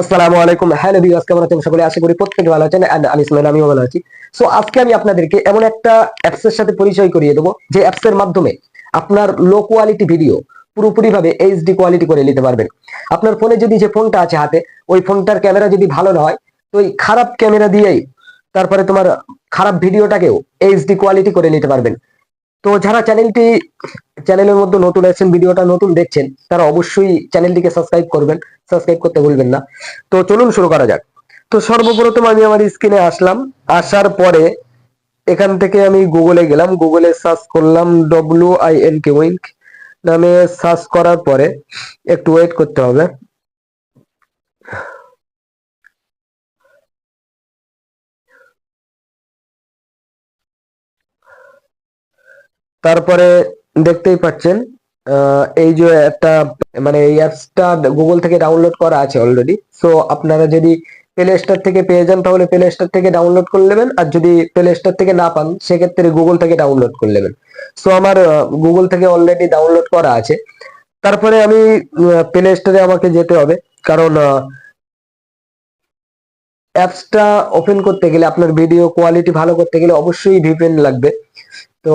আসসালামু আলাইকুম। Hello viewers কেমন আছেন সকলে? আশা করি প্রত্যেকে ভালো আছেন and আমি ইসমাইল আমিও ভালো আছি। সো আজকে আমি আপনাদেরকে এমন একটা অ্যাপস এর সাথে পরিচয় করিয়ে দেবো, যে অ্যাপস এর মাধ্যমে আপনার লো কোয়ালিটি ভিডিও পুরোপুরি ভাবে এইচডি কোয়ালিটি করে নিতে পারবেন। আপনার ফোনে যদি যে ফোনটা আছে হাতে, ওই ফোনটার ক্যামেরা যদি ভালো না হয়, তো ওই খারাপ ক্যামেরা দিয়েই তারপরে তোমার খারাপ ভিডিওটাকেও এইচডি কোয়ালিটি করে নিতে পারবেন। তো যারা চ্যানেলটি চ্যানেলের মধ্যে নতুন আছেন, ভিডিওটা নতুন দেখছেন, তারা অবশ্যই চ্যানেলটিকে সাবস্ক্রাইব করবেন। সাবস্ক্রাইব করতে ভুলবেন না। তো চলুন শুরু করা যাক। তো সর্বপ্রথম আমি আমার স্ক্রিনে আসলাম। আসার পরে এখান থেকে আমি গুগলে গেলাম। গুগলে সার্চ করলাম W I N K Wink নামে সার্চ করার পরে একটু ওয়েট করতে হবে। তারপরে দেখতেই পাচ্ছেন এই যে একটা মানে এই অ্যাপসটা গুগল থেকে ডাউনলোড করা আছে অলরেডি সো আপনারা যদি প্লে স্টোর থেকে পেয়ে যান, তাহলে প্লে স্টোর থেকে ডাউনলোড করে নেবেন। আর যদি প্লে স্টোর থেকে না পান, সেক্ষেত্রে গুগল থেকে ডাউনলোড করে নেবেন। সো আমার গুগল থেকে অলরেডি ডাউনলোড করা আছে। তারপরে আমি প্লে স্টোরে আমাকে যেতে হবে। কারণ অ্যাপসটা ওপেন করতে গেলে, আপনার ভিডিও কোয়ালিটি ভালো করতে গেলে অবশ্যই ভিপিএন লাগবে। তো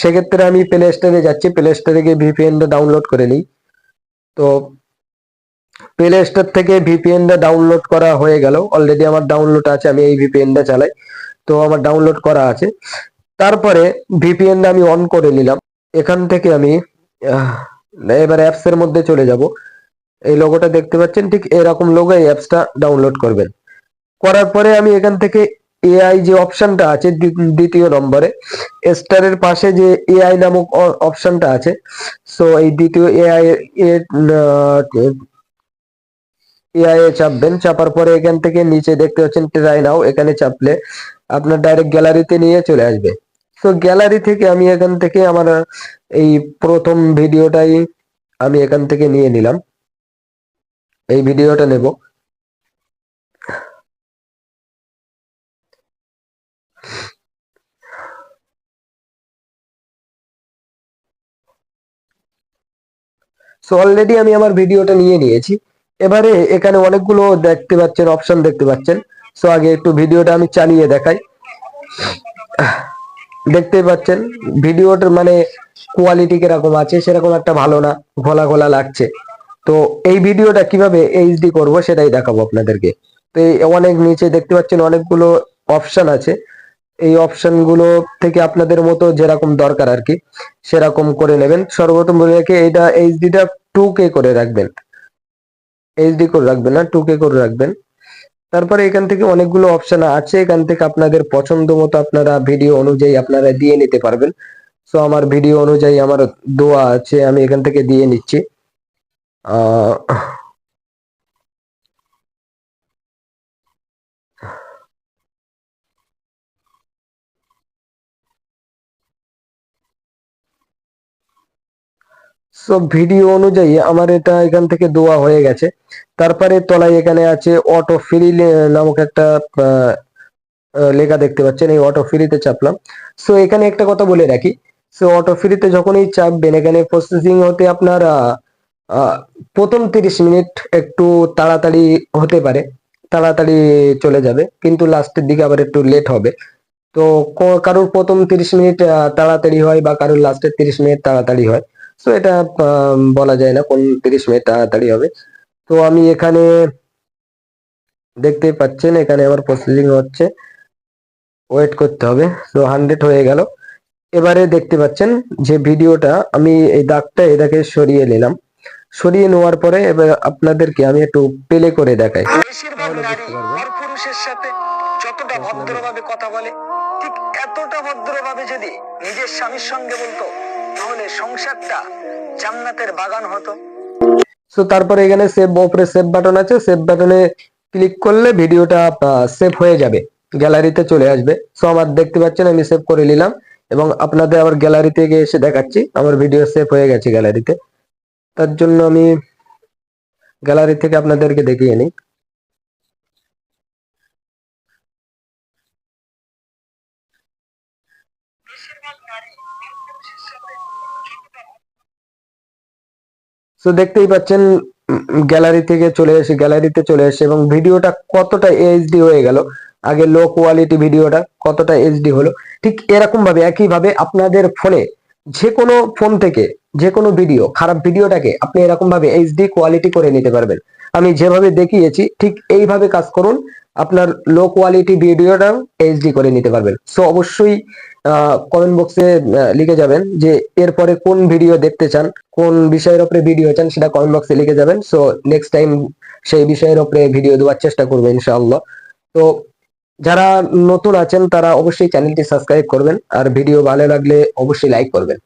সেক্ষেত্রে আমি প্লে স্টোরে যাচ্ছি। প্লে স্টোরে গিয়ে ভিপিএনটা ডাউনলোড করে নিই। তো প্লে স্টোর থেকে ভিপিএনটা ডাউনলোড করা হয়ে গেল। অলরেডি আমার ডাউনলোড আছে, আমি এই ভিপিএনটা চালাই। তো আমার ডাউনলোড করা আছে। তারপরে ভিপিএনটা আমি অন করে নিলাম। এখান থেকে আমি এবার অ্যাপস এর মধ্যে চলে যাব। এই লোগোটা দেখতে পাচ্ছেন? ঠিক এরকম লোগো এই অ্যাপসটা ডাউনলোড করবেন। করার পরে আমি এখান থেকে এআই যে অপশনটা আছে দ্বি- দ্বিতীয় নম্বরে স্টারের পাশে যে এআই নামক অপশনটা আছে সো এই দ্বিতীয় এআই এআই এ চাপবেন, চাপার পরে এখান থেকে নিচে দেখতে পাচ্ছেন ট্রাই নাও এখানে চাপলে আপনার ডাইরেক্ট গ্যালারিতে নিয়ে চলে আসবে। তো গ্যালারি থেকে আমি এখান থেকে আমার, এই প্রথম ভিডিওটাই আমি এখান থেকে নিয়ে নিলাম। এই ভিডিওটা নেব। সো অলরেডি আমি আমার ভিডিওটা নিয়ে নিয়েছি। এবারে এখানে অনেকগুলো দেখতে পাচ্ছেন অপশন দেখতে পাচ্ছেন। সো আগে একটু ভিডিওটা আমি চালিয়ে দেখাই। দেখতেই পাচ্ছেন, ভিডিওটার মানে কোয়ালিটি কীরকম আছে, সেরকম একটা ভালো না, ঘোলা ঘোলা লাগছে। তো এই ভিডিওটা কীভাবে এইচডি করব সেটাই দেখাবো আপনাদেরকে। তো অনেক নিচে দেখতে পাচ্ছেন, অনেকগুলো অপশন আছে। এই অপশনগুলো থেকে আপনাদের মতো যেরকম দরকার আর কি, সেরকম করে নেবেন। সর্বপ্রথম বলে রেখে এটা এইচডিটা টু কে করে রাখবেন। এইচডি করে রাখবেন না টু কে করে রাখবেন। তারপরে এখান থেকে অনেকগুলো অপশন আছে, এখান থেকে আপনাদের পছন্দ মতো আপনারা ভিডিও অনুযায়ী আপনারা দিয়ে নিতে পারবেন। সো আমার ভিডিও অনুযায়ী আমার দোয়া আছে, আমি এখান থেকে দিয়ে নিচ্ছি। আহ সো ভিডিও অনুযায়ী আমার এটা এখান থেকে দেওয়া হয়ে গেছে। তারপরে তলায় এখানে আছে অটো ফ্রি নামক একটা লেখা দেখতে পাচ্ছেন, এই অটো ফ্রিতে চাপলাম। সো এখানে একটা কথা বলে রাখি। সো অটো ফ্রিতে যখনই চাপবেন, এখানে প্রসেসিং হতে আপনার প্রথম তিরিশ মিনিট একটু তাড়াতাড়ি হতে পারে, তাড়াতাড়ি চলে যাবে, কিন্তু লাস্টের দিকে আবার একটু লেট হবে। তো কারোর প্রথম তিরিশ মিনিট তাড়াতাড়ি হয় বা কারোর লাস্টের তিরিশ মিনিট তাড়াতাড়ি হয়। তো এটা বলা যায় না কোন তিরিশ মিনিট তাড়াতাড়ি হবে। তো আমি এখানে দেখতে পাচ্ছেন এখানে আমার প্রসেসিং হচ্ছে। ওয়েট করতে হবে। তো হান্ড্রেড হয়ে গেল। এবারে দেখতে পাচ্ছেন যে ভিডিওটা আমি এই দাগটা এটাকে সরিয়ে নিলাম। সরিয়ে নেওয়ার পরে এবার আপনাদেরকে আমি একটু প্লে করে দেখাই। পুরুষের সাথে যতটা ভদ্রভাবে কথা বলে ঠিক এতটা ভদ্রভাবে যদি নিজের স্বামীর সঙ্গে বলতো তাহলে সংসারটা জান্নাতের বাগান হতো। সো তারপরে এখানে সেভ উপরে সেভ বাটন আছে। সেভ বাটনে ক্লিক করলে ভিডিওটা সেভ হয়ে যাবে। গ্যালারিতে চলে আসবে। সো আমার দেখতে পাচ্ছেন, আমি সেভ করে নিলাম। এবং আপনাদের আবার গ্যালারিতে গিয়ে এসে দেখাচ্ছি। আমার ভিডিও সেভ হয়ে গেছে গ্যালারিতে তার জন্য আমি গ্যালারি থেকে আপনাদেরকে দেখিয়ে নিই। সো দেখতেই পাচ্ছেন গ্যালারি থেকে চলে এসে গ্যালারিতে চলে এসে এবং ভিডিওটা কতটা এইচডি হয়ে গেল। আগে লো কোয়ালিটি ভিডিওটা কতটা এইচডি হলো। ঠিক এরকম ভাবে একই ভাবে আপনাদের ফোনে যে কোনো ফোন থেকে যে কোনো ভিডিও খারাপ ভিডিওটাকে আপনি এরকম ভাবে এইচডি কোয়ালিটি করে নিতে পারবেন। আমি যেভাবে দেখিয়েছি, ঠিক এইভাবে কাজ করুন। আপনার লো কোয়ালিটি ভিডিওটাও এইচডি করে নিতে পারবেন। সো অবশ্যই কমেন্ট বক্সে লিখে যাবেন যে এরপরে কোন ভিডিও দেখতে চান, কোন বিষয়ের উপরে ভিডিও চান, সেটা কমেন্ট বক্সে লিখে যাবেন। সো নেক্সট টাইম সেই বিষয়ের উপরে ভিডিও দেওয়ার চেষ্টা করব ইনশাআল্লাহ। তো, যারা নতুন আছেন, তারা অবশ্যই চ্যানেলটি সাবস্ক্রাইব করবেন। আর ভিডিও ভালো লাগলে অবশ্যই লাইক করবেন।